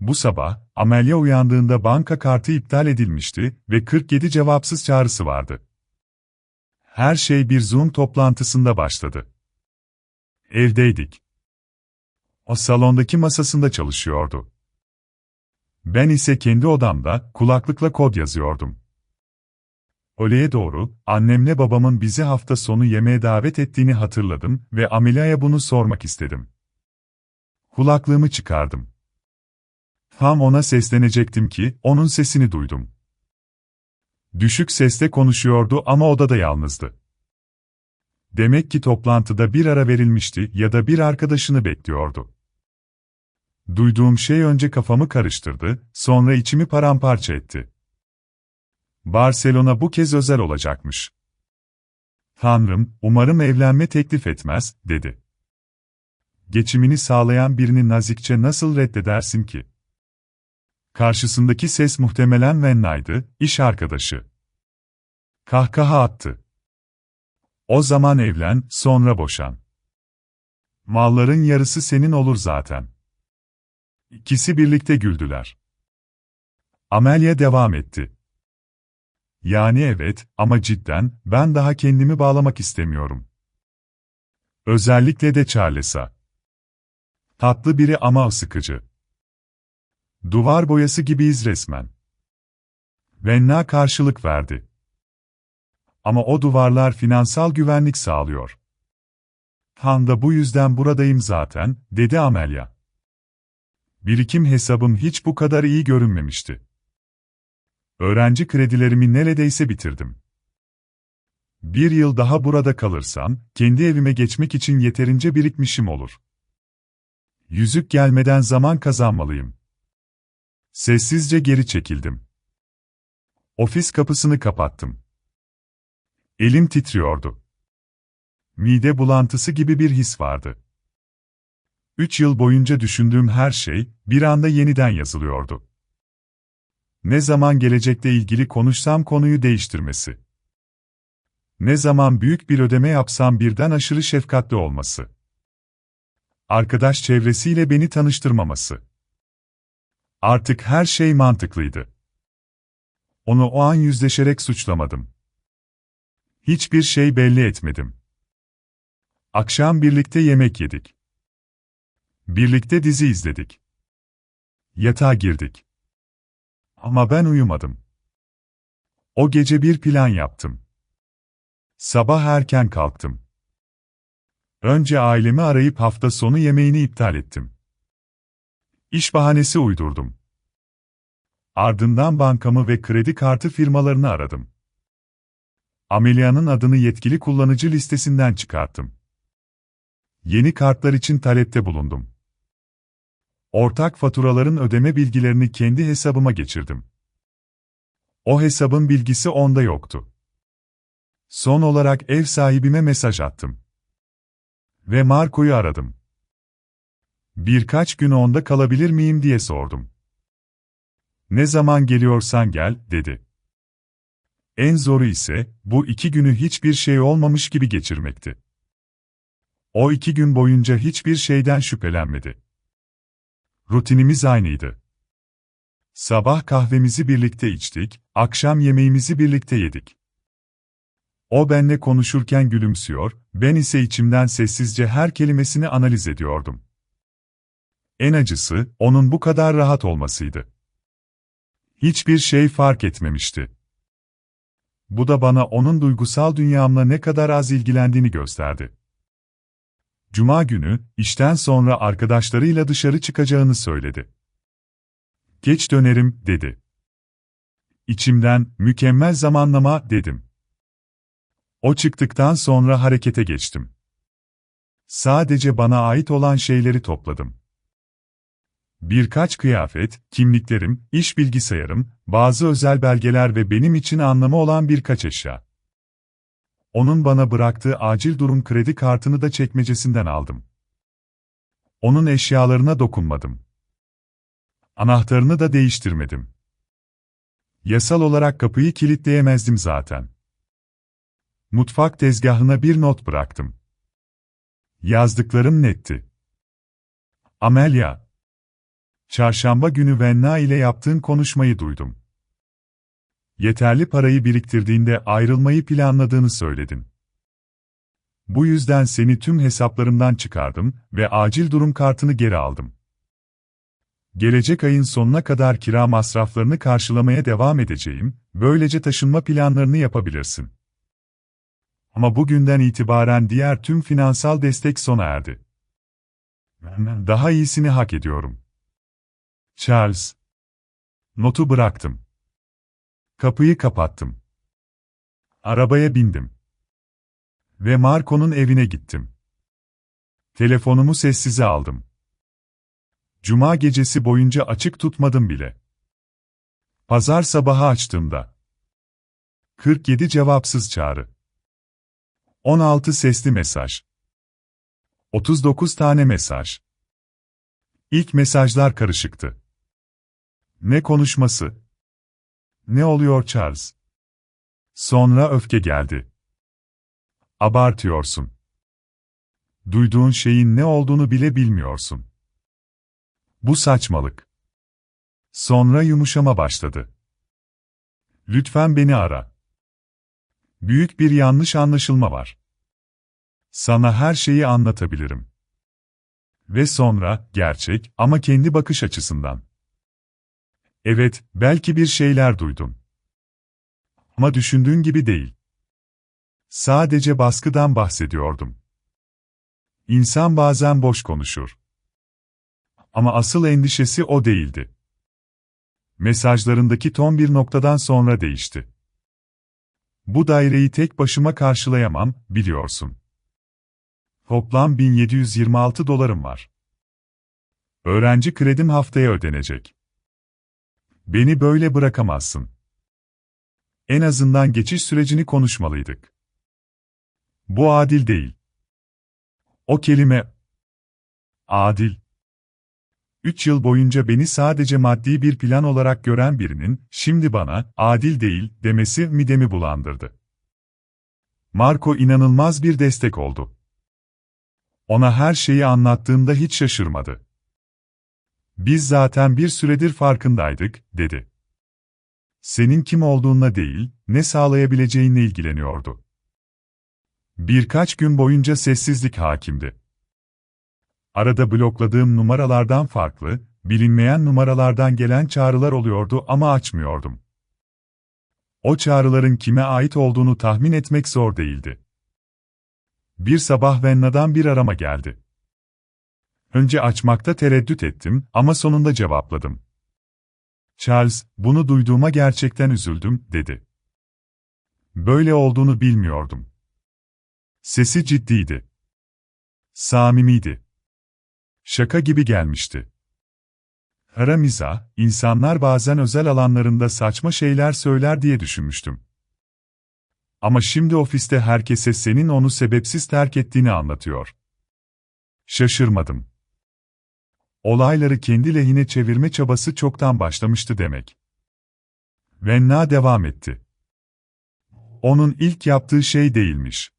Bu sabah, Amelia uyandığında banka kartı iptal edilmişti ve 47 cevapsız çağrısı vardı. Her şey bir Zoom toplantısında başladı. Evdeydik. O salondaki masasında çalışıyordu. Ben ise kendi odamda kulaklıkla kod yazıyordum. Oleye doğru, annemle babamın bizi hafta sonu yemeğe davet ettiğini hatırladım ve Amelia'ya bunu sormak istedim. Kulaklığımı çıkardım. Tam ona seslenecektim ki, onun sesini duydum. Düşük sesle konuşuyordu ama odada yalnızdı. Demek ki toplantıda bir ara verilmişti ya da bir arkadaşını bekliyordu. Duyduğum şey önce kafamı karıştırdı, sonra içimi paramparça etti. Barcelona bu kez özel olacakmış. Tanrım, umarım evlenme teklif etmez, dedi. Geçimini sağlayan birini nazikçe nasıl reddedersin ki? Karşısındaki ses muhtemelen Venna'ydı, iş arkadaşı. Kahkaha attı. O zaman evlen, sonra boşan. Malların yarısı senin olur zaten. İkisi birlikte güldüler. Amelia devam etti. Yani evet, ama cidden, ben daha kendimi bağlamak istemiyorum. Özellikle de Charles'a. Tatlı biri ama sıkıcı. Duvar boyası gibiyiz resmen. Venna karşılık verdi. Ama o duvarlar finansal güvenlik sağlıyor. Han da bu yüzden buradayım zaten, dedi Amelia. Birikim hesabım hiç bu kadar iyi görünmemişti. Öğrenci kredilerimi neredeyse bitirdim. Bir yıl daha burada kalırsam, kendi evime geçmek için yeterince birikmişim olur. Yüzük gelmeden zaman kazanmalıyım. Sessizce geri çekildim. Ofis kapısını kapattım. Elim titriyordu. Mide bulantısı gibi bir his vardı. Üç yıl boyunca düşündüğüm her şey, bir anda yeniden yazılıyordu. Ne zaman gelecekle ilgili konuşsam konuyu değiştirmesi. Ne zaman büyük bir ödeme yapsam birden aşırı şefkatli olması. Arkadaş çevresiyle beni tanıştırmaması. Artık her şey mantıklıydı. Onu o an yüzleşerek suçlamadım. Hiçbir şey belli etmedim. Akşam birlikte yemek yedik. Birlikte dizi izledik. Yatağa girdik. Ama ben uyumadım. O gece bir plan yaptım. Sabah erken kalktım. Önce ailemi arayıp hafta sonu yemeğini iptal ettim. İş bahanesi uydurdum. Ardından bankamı ve kredi kartı firmalarını aradım. Amelia'nın adını yetkili kullanıcı listesinden çıkarttım. Yeni kartlar için talepte bulundum. Ortak faturaların ödeme bilgilerini kendi hesabıma geçirdim. O hesabın bilgisi onda yoktu. Son olarak ev sahibime mesaj attım. Ve Marco'yu aradım. Birkaç gün onda kalabilir miyim diye sordum. Ne zaman geliyorsan gel, dedi. En zoru ise, bu iki günü hiçbir şey olmamış gibi geçirmekti. O iki gün boyunca hiçbir şeyden şüphelenmedi. Rutinimiz aynıydı. Sabah kahvemizi birlikte içtik, akşam yemeğimizi birlikte yedik. O benle konuşurken gülümsüyor, ben ise içimden sessizce her kelimesini analiz ediyordum. En acısı, onun bu kadar rahat olmasıydı. Hiçbir şey fark etmemişti. Bu da bana onun duygusal dünyamla ne kadar az ilgilendiğini gösterdi. Cuma günü, işten sonra arkadaşlarıyla dışarı çıkacağını söyledi. Geç dönerim, dedi. İçimden, mükemmel zamanlama, dedim. O çıktıktan sonra harekete geçtim. Sadece bana ait olan şeyleri topladım. Birkaç kıyafet, kimliklerim, iş bilgisayarım, bazı özel belgeler ve benim için anlamı olan birkaç eşya. Onun bana bıraktığı acil durum kredi kartını da çekmecesinden aldım. Onun eşyalarına dokunmadım. Anahtarını da değiştirmedim. Yasal olarak kapıyı kilitleyemezdim zaten. Mutfak tezgahına bir not bıraktım. Yazdıklarım netti. Amelia. Çarşamba günü Venna ile yaptığın konuşmayı duydum. Yeterli parayı biriktirdiğinde ayrılmayı planladığını söyledin. Bu yüzden seni tüm hesaplarımdan çıkardım ve acil durum kartını geri aldım. Gelecek ayın sonuna kadar kira masraflarını karşılamaya devam edeceğim, böylece taşınma planlarını yapabilirsin. Ama bugünden itibaren diğer tüm finansal destek sona erdi. Daha iyisini hak ediyorum. Charles. Notu bıraktım. Kapıyı kapattım. Arabaya bindim. Ve Marco'nun evine gittim. Telefonumu sessize aldım. Cuma gecesi boyunca açık tutmadım bile. Pazar sabahı açtığımda 47 cevapsız çağrı. 16 sesli mesaj. 39 tane mesaj. İlk mesajlar karışıktı. Ne konuşması? Ne oluyor Charles? Sonra öfke geldi. Abartıyorsun. Duyduğun şeyin ne olduğunu bile bilmiyorsun. Bu saçmalık. Sonra yumuşama başladı. Lütfen beni ara. Büyük bir yanlış anlaşılma var. Sana her şeyi anlatabilirim. Ve sonra, gerçek ama kendi bakış açısından. Evet, belki bir şeyler duydun. Ama düşündüğün gibi değil. Sadece baskıdan bahsediyordum. İnsan bazen boş konuşur. Ama asıl endişesi o değildi. Mesajlarındaki ton bir noktadan sonra değişti. Bu daireyi tek başıma karşılayamam, biliyorsun. Toplam 1726 dolarım var. Öğrenci kredim haftaya ödenecek. Beni böyle bırakamazsın. En azından geçiş sürecini konuşmalıydık. Bu adil değil. O kelime adil. Üç yıl boyunca beni sadece maddi bir plan olarak gören birinin, şimdi bana, adil değil, demesi midemi bulandırdı. Marco inanılmaz bir destek oldu. Ona her şeyi anlattığımda hiç şaşırmadı. Biz zaten bir süredir farkındaydık, dedi. Senin kim olduğunla değil, ne sağlayabileceğinle ilgileniyordu. Birkaç gün boyunca sessizlik hakimdi. Arada blokladığım numaralardan farklı, bilinmeyen numaralardan gelen çağrılar oluyordu ama açmıyordum. O çağrıların kime ait olduğunu tahmin etmek zor değildi. Bir sabah Venna'dan bir arama geldi. Önce açmakta tereddüt ettim ama sonunda cevapladım. Charles, bunu duyduğuma gerçekten üzüldüm, dedi. Böyle olduğunu bilmiyordum. Sesi ciddiydi. Samimiydi. Şaka gibi gelmişti. Haramiza, insanlar bazen özel alanlarında saçma şeyler söyler diye düşünmüştüm. Ama şimdi ofiste herkese senin onu sebepsiz terk ettiğini anlatıyor. Şaşırmadım. Olayları kendi lehine çevirme çabası çoktan başlamıştı demek. Venna devam etti. Onun ilk yaptığı şey değilmiş.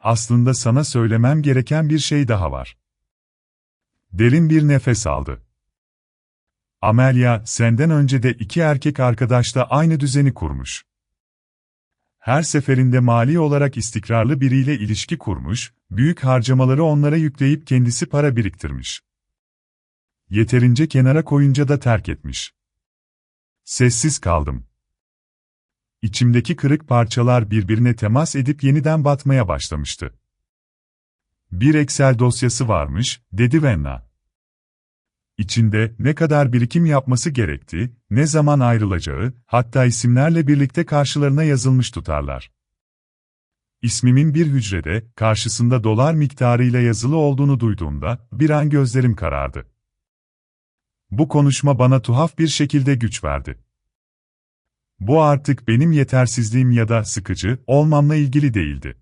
Aslında sana söylemem gereken bir şey daha var. Derin bir nefes aldı. Amelia, senden önce de iki erkek arkadaşla aynı düzeni kurmuş. Her seferinde mali olarak istikrarlı biriyle ilişki kurmuş, büyük harcamaları onlara yükleyip kendisi para biriktirmiş. Yeterince kenara koyunca da terk etmiş. Sessiz kaldım. İçimdeki kırık parçalar birbirine temas edip yeniden batmaya başlamıştı. Bir Excel dosyası varmış, dedi Venna. İçinde ne kadar birikim yapması gerektiği, ne zaman ayrılacağı, hatta isimlerle birlikte karşılarına yazılmış tutarlar. İsmimin bir hücrede, karşısında dolar miktarıyla yazılı olduğunu duyduğumda, bir an gözlerim karardı. Bu konuşma bana tuhaf bir şekilde güç verdi. Bu artık benim yetersizliğim ya da sıkıcı olmamla ilgili değildi.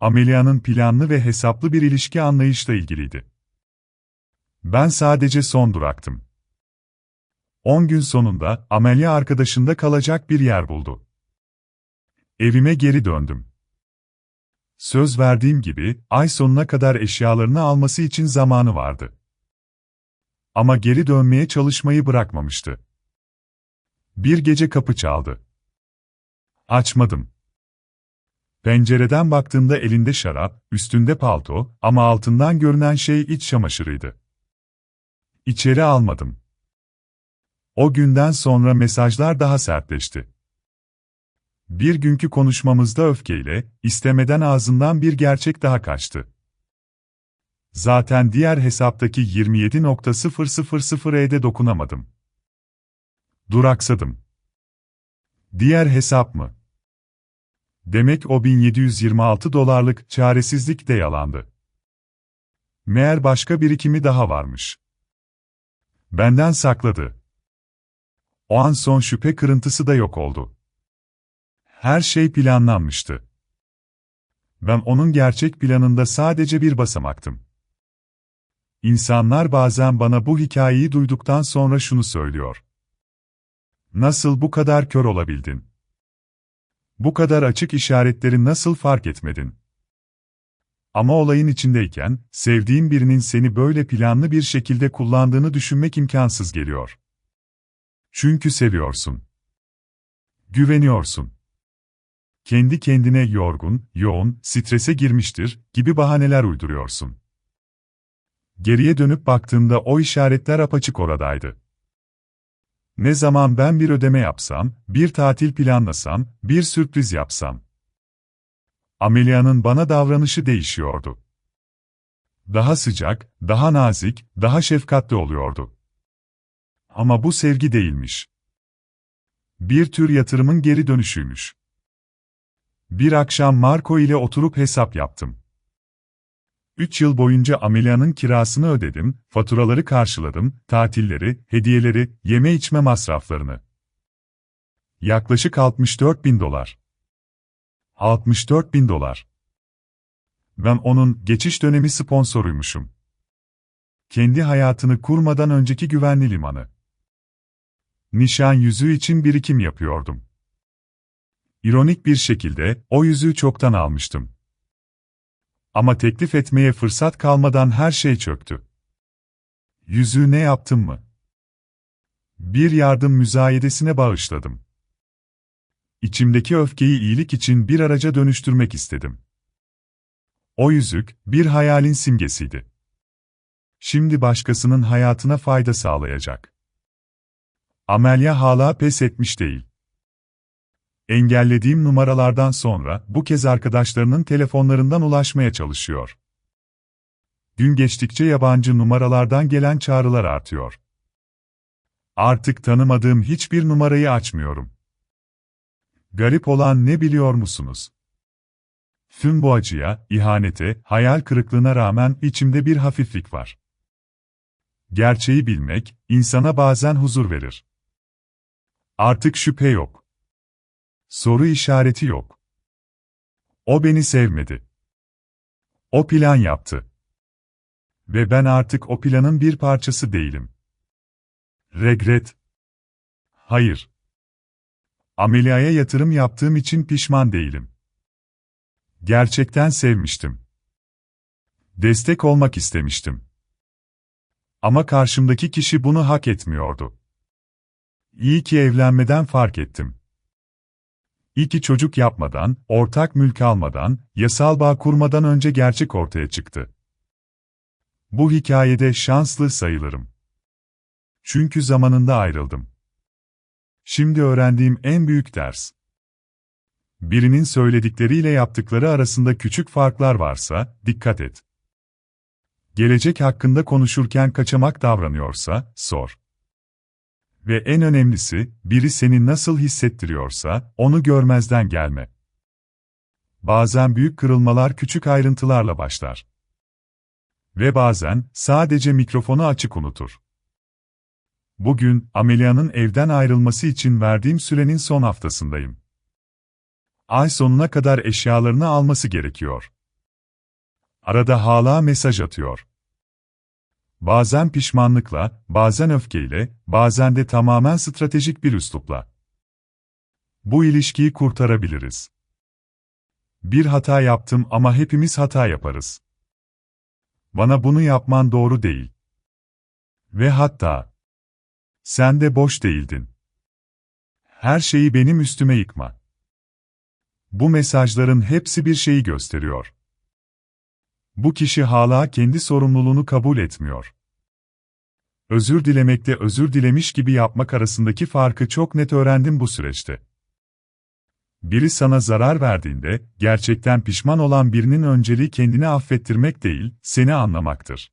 Amelia'nın planlı ve hesaplı bir ilişki anlayışla ilgiliydi. Ben sadece son duraktım. 10 gün sonunda Amelia arkadaşında kalacak bir yer buldu. Evime geri döndüm. Söz verdiğim gibi ay sonuna kadar eşyalarını alması için zamanı vardı. Ama geri dönmeye çalışmayı bırakmamıştı. Bir gece kapı çaldı. Açmadım. Pencereden baktığımda elinde şarap, üstünde palto ama altından görünen şey iç çamaşırıydı. İçeri almadım. O günden sonra mesajlar daha sertleşti. Bir günkü konuşmamızda öfkeyle, istemeden ağzından bir gerçek daha kaçtı. Zaten diğer hesaptaki 27.000'e dokunamadım. Duraksadım. Diğer hesap mı? Demek o 1726 dolarlık çaresizlik de yalandı. Meğer başka birikimi daha varmış. Benden sakladı. O an son şüphe kırıntısı da yok oldu. Her şey planlanmıştı. Ben onun gerçek planında sadece bir basamaktım. İnsanlar bazen bana bu hikayeyi duyduktan sonra şunu söylüyor. Nasıl bu kadar kör olabildin? Bu kadar açık işaretleri nasıl fark etmedin? Ama olayın içindeyken, sevdiğin birinin seni böyle planlı bir şekilde kullandığını düşünmek imkansız geliyor. Çünkü seviyorsun. Güveniyorsun. Kendi kendine yorgun, yoğun, strese girmiştir gibi bahaneler uyduruyorsun. Geriye dönüp baktığımda o işaretler apaçık oradaydı. Ne zaman ben bir ödeme yapsam, bir tatil planlasam, bir sürpriz yapsam. Amelia'nın bana davranışı değişiyordu. Daha sıcak, daha nazik, daha şefkatli oluyordu. Ama bu sevgi değilmiş. Bir tür yatırımın geri dönüşüymüş. Bir akşam Marco ile oturup hesap yaptım. Üç yıl boyunca Amelia'nın kirasını ödedim, faturaları karşıladım, tatilleri, hediyeleri, yeme içme masraflarını. Yaklaşık 64 bin dolar. 64 bin dolar. Ben onun geçiş dönemi sponsoruymuşum. Kendi hayatını kurmadan önceki güvenli limanı. Nişan yüzüğü için birikim yapıyordum. İronik bir şekilde, o yüzüğü çoktan almıştım. Ama teklif etmeye fırsat kalmadan her şey çöktü. Yüzüğü ne yaptım mı? Bir yardım müzayedesine bağışladım. İçimdeki öfkeyi iyilik için bir araca dönüştürmek istedim. O yüzük, bir hayalin simgesiydi. Şimdi başkasının hayatına fayda sağlayacak. Amelia hala pes etmiş değil. Engellediğim numaralardan sonra bu kez arkadaşlarının telefonlarından ulaşmaya çalışıyor. Gün geçtikçe yabancı numaralardan gelen çağrılar artıyor. Artık tanımadığım hiçbir numarayı açmıyorum. Garip olan ne biliyor musunuz? Tüm bu acıya, ihanete, hayal kırıklığına rağmen içimde bir hafiflik var. Gerçeği bilmek, insana bazen huzur verir. Artık şüphe yok. Soru işareti yok. O beni sevmedi. O plan yaptı. Ve ben artık o planın bir parçası değilim. Regret. Hayır. Amelia'ya yatırım yaptığım için pişman değilim. Gerçekten sevmiştim. Destek olmak istemiştim. Ama karşımdaki kişi bunu hak etmiyordu. İyi ki evlenmeden fark ettim. İki çocuk yapmadan, ortak mülk almadan, yasal bağ kurmadan önce gerçek ortaya çıktı. Bu hikayede şanslı sayılırım. Çünkü zamanında ayrıldım. Şimdi öğrendiğim en büyük ders. Birinin söyledikleriyle yaptıkları arasında küçük farklar varsa, dikkat et. Gelecek hakkında konuşurken kaçamak davranıyorsa, sor. Ve en önemlisi, biri seni nasıl hissettiriyorsa, onu görmezden gelme. Bazen büyük kırılmalar küçük ayrıntılarla başlar. Ve bazen, sadece mikrofonu açık unutur. Bugün, Amelia'nın evden ayrılması için verdiğim sürenin son haftasındayım. Ay sonuna kadar eşyalarını alması gerekiyor. Arada hala mesaj atıyor. Bazen pişmanlıkla, bazen öfkeyle, bazen de tamamen stratejik bir üslupla. Bu ilişkiyi kurtarabiliriz. Bir hata yaptım ama hepimiz hata yaparız. Bana bunu yapman doğru değil. Ve hatta, sen de boş değildin. Her şeyi benim üstüme yıkma. Bu mesajların hepsi bir şeyi gösteriyor. Bu kişi hala kendi sorumluluğunu kabul etmiyor. Özür dilemekte özür dilemiş gibi yapmak arasındaki farkı çok net öğrendim bu süreçte. Biri sana zarar verdiğinde, gerçekten pişman olan birinin önceliği kendini affettirmek değil, seni anlamaktır.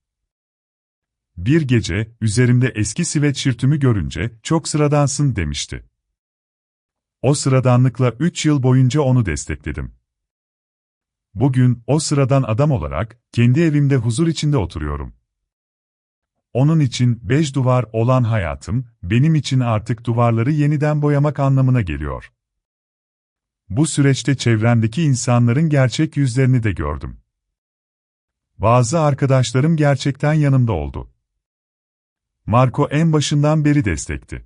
Bir gece, üzerimde eski sweatshirtümü görünce, çok sıradansın demişti. O sıradanlıkla 3 yıl boyunca onu destekledim. Bugün, o sıradan adam olarak, kendi evimde huzur içinde oturuyorum. Onun için beş duvar olan hayatım, benim için artık duvarları yeniden boyamak anlamına geliyor. Bu süreçte çevremdeki insanların gerçek yüzlerini de gördüm. Bazı arkadaşlarım gerçekten yanımda oldu. Marco en başından beri destekti.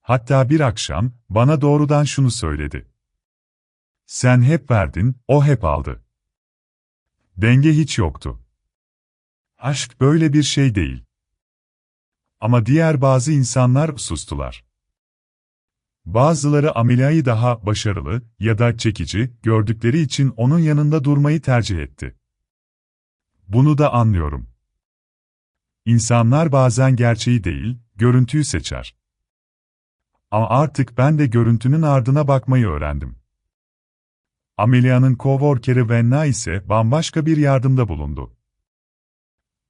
Hatta bir akşam, bana doğrudan şunu söyledi. Sen hep verdin, o hep aldı. Denge hiç yoktu. Aşk böyle bir şey değil. Ama diğer bazı insanlar sustular. Bazıları Amelia'yı daha başarılı ya da çekici gördükleri için onun yanında durmayı tercih etti. Bunu da anlıyorum. İnsanlar bazen gerçeği değil, görüntüyü seçer. Ama artık ben de görüntünün ardına bakmayı öğrendim. Amelia'nın coworker'ı Venna ise bambaşka bir yardımda bulundu.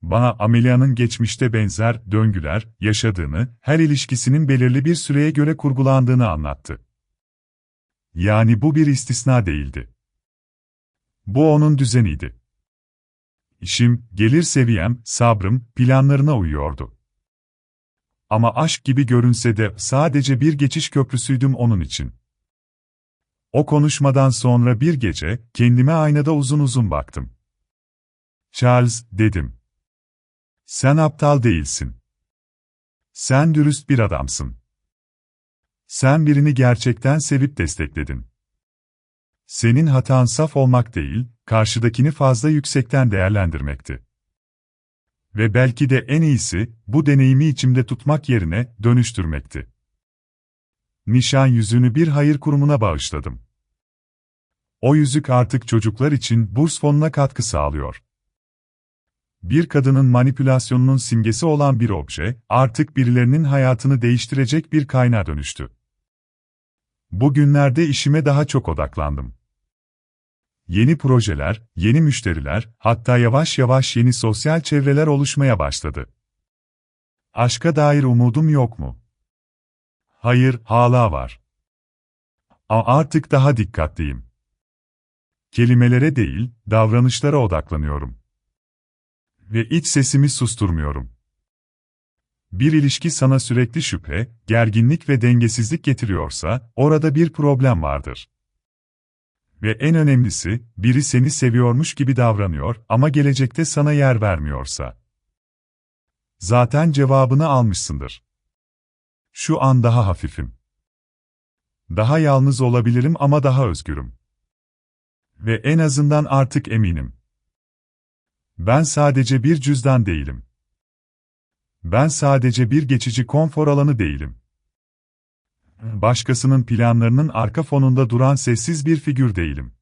Bana Amelia'nın geçmişte benzer döngüler yaşadığını, her ilişkisinin belirli bir süreye göre kurgulandığını anlattı. Yani bu bir istisna değildi. Bu onun düzeniydi. İşim, gelir seviyem, sabrım, planlarına uyuyordu. Ama aşk gibi görünse de sadece bir geçiş köprüsüydüm onun için. O konuşmadan sonra bir gece, kendime aynada uzun uzun baktım. Charles, dedim. Sen aptal değilsin. Sen dürüst bir adamsın. Sen birini gerçekten sevip destekledin. Senin hatan saf olmak değil, karşıdakini fazla yüksekten değerlendirmekti. Ve belki de en iyisi, bu deneyimi içimde tutmak yerine dönüştürmekti. Nişan yüzünü bir hayır kurumuna bağışladım. O yüzük artık çocuklar için burs fonuna katkı sağlıyor. Bir kadının manipülasyonunun simgesi olan bir obje, artık birilerinin hayatını değiştirecek bir kaynağa dönüştü. Bugünlerde işime daha çok odaklandım. Yeni projeler, yeni müşteriler, hatta yavaş yavaş yeni sosyal çevreler oluşmaya başladı. Aşka dair umudum yok mu? Hayır, hala var. Ama artık daha dikkatliyim. Kelimelere değil, davranışlara odaklanıyorum. Ve iç sesimi susturmuyorum. Bir ilişki sana sürekli şüphe, gerginlik ve dengesizlik getiriyorsa, orada bir problem vardır. Ve en önemlisi, biri seni seviyormuş gibi davranıyor ama gelecekte sana yer vermiyorsa. Zaten cevabını almışsındır. Şu an daha hafifim. Daha yalnız olabilirim ama daha özgürüm. Ve en azından artık eminim. Ben sadece bir cüzdan değilim. Ben sadece bir geçici konfor alanı değilim. Başkasının planlarının arka fonunda duran sessiz bir figür değilim.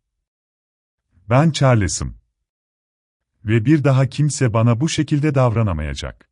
Ben Charles'ım. Ve bir daha kimse bana bu şekilde davranamayacak.